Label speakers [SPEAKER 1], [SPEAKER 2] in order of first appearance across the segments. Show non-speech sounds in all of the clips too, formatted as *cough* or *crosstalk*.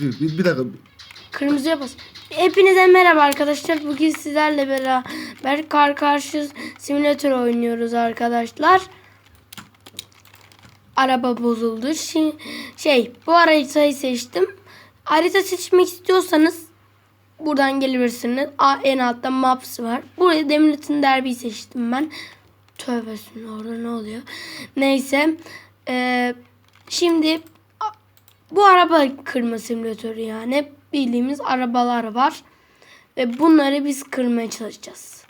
[SPEAKER 1] Bir, bir dakika.
[SPEAKER 2] Kırmızıya bas. Hepinize merhaba arkadaşlar. Bugün sizlerle beraber kar karşı simülatör oynuyoruz arkadaşlar. Araba bozuldu. Şimdi şey bu haritayı seçtim. Harita seçmek istiyorsanız buradan gelebilirsiniz. A- En altta maps var. Buraya Demirlitin Derbi'yi seçtim ben. Tövbesin orada ne oluyor? Neyse. Ee, şimdi bu araba kırma simülatörü yani. Bildiğimiz arabalar var. Ve bunları biz kırmaya çalışacağız.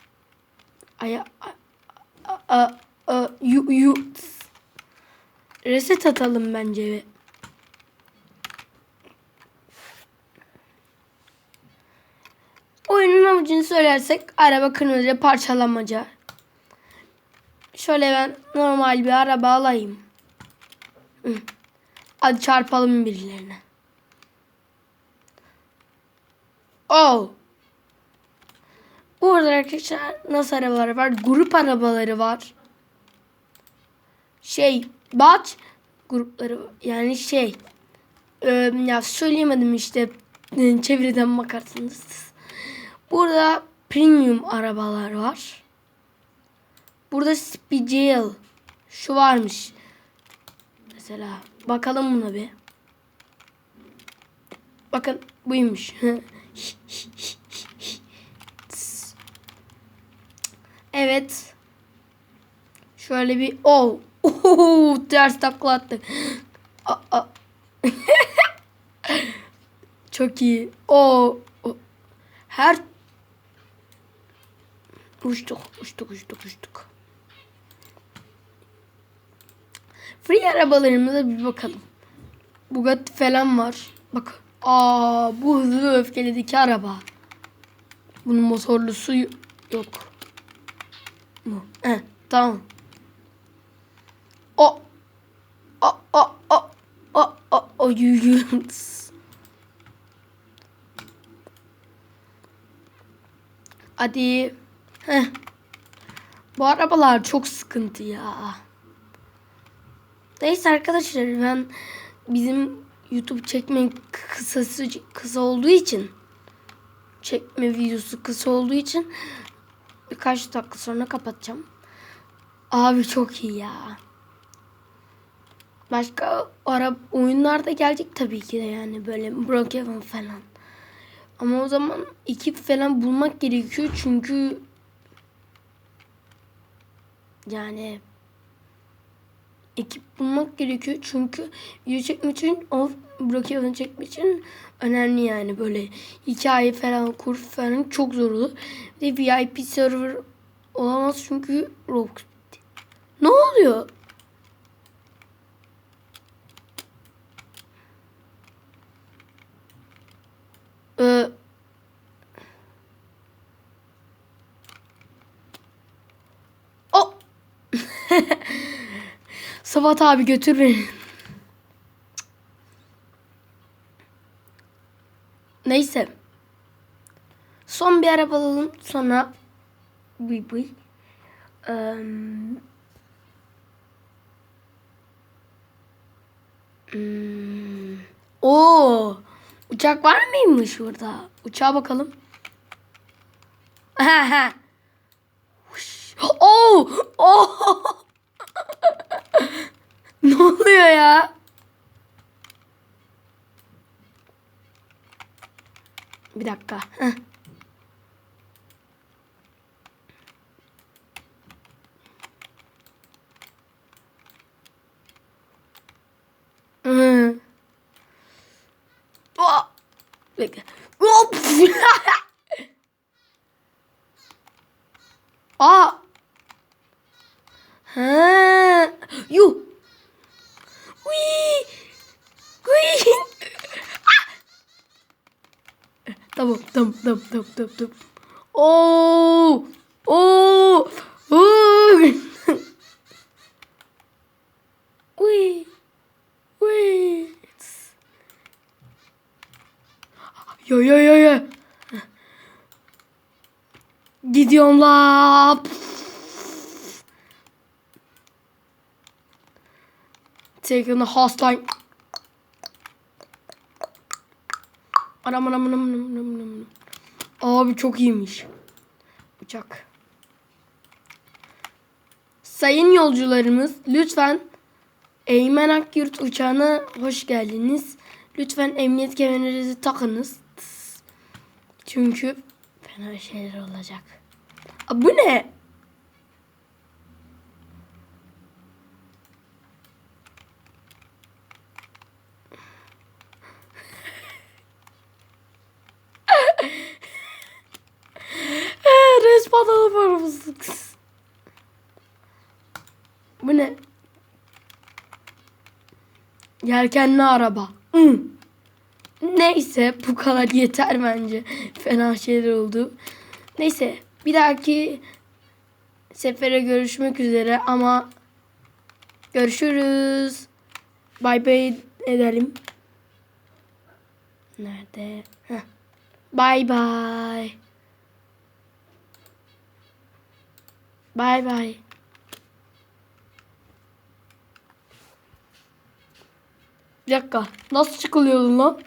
[SPEAKER 2] Ay, a, a, a, yu, yu. Reset atalım bence. Oyunun amacını söylersek araba kırmızı parçalamaca. Şöyle ben normal bir araba alayım. Hı. Hadi çarpalım birilerine. Oh. Burada arkadaşlar nasıl arabalar var? Grup arabaları var. Şey, batch grupları yani şey e, ya söyleyemedim işte e, çeviriden bakarsınız. Burada premium arabalar var. Burada Spigel şu varmış. Mesela bakalım buna bir. Bakın buymuş. *laughs* evet. Şöyle bir oh. Oho, ters takla attı. *laughs* Çok iyi. O her uçtuk, uçtuk, uçtuk, uçtuk. Free arabalarımıza bir bakalım. Bugatti falan var. Bak. Aa bu hızlı ve öfkelideki araba. Bunun motorlusu yok. Bu. He, tamam. O. O o o o o o. Hadi. Heh. Bu arabalar çok sıkıntı ya. Neyse arkadaşlar ben bizim YouTube çekme kısası kısa olduğu için çekme videosu kısa olduğu için birkaç dakika sonra kapatacağım. Abi çok iyi ya. Başka ara oyunlar da gelecek tabii ki de yani böyle Brookhaven falan. Ama o zaman ekip falan bulmak gerekiyor çünkü yani ekip bulmak gerekiyor çünkü video çekmek için o Brookhaven çekmek için önemli yani böyle hikaye falan kur falan çok zor olur. Bir VIP server olamaz çünkü Roblox. Ne oluyor? Ee, o *laughs* Sabat abi götür beni. Neyse. Son bir araba alalım. Sonra bıy bıy. Eee, hmm, Oo, uçak var mıymış burada? Uçağa bakalım. *laughs* Oo! Oo! *laughs* ne oluyor ya? Bir dakika. Heh. Bekle. Hop! *laughs* Tamam, tamam, tamam, tamam, tamam. Oo! Oo! Oo! Wee! Wee! Yo yo yo yo. Gidiyorum la. Taking the hostile. Anam anam anam anam anam anam. Abi çok iyiymiş. Uçak. Sayın yolcularımız lütfen Eymen Akyurt uçağına hoş geldiniz. Lütfen emniyet kemerinizi takınız. Çünkü fena şeyler olacak. Aa, bu ne? Alıp mısın? Bu ne? Yelkenli araba. Hı. Neyse bu kadar yeter bence. Fena şeyler oldu. Neyse bir dahaki sefere görüşmek üzere ama görüşürüz. Bay bay edelim. Nerede? Heh. Bay bay. Bay bay. Bir dakika. Nasıl çıkılıyor lan?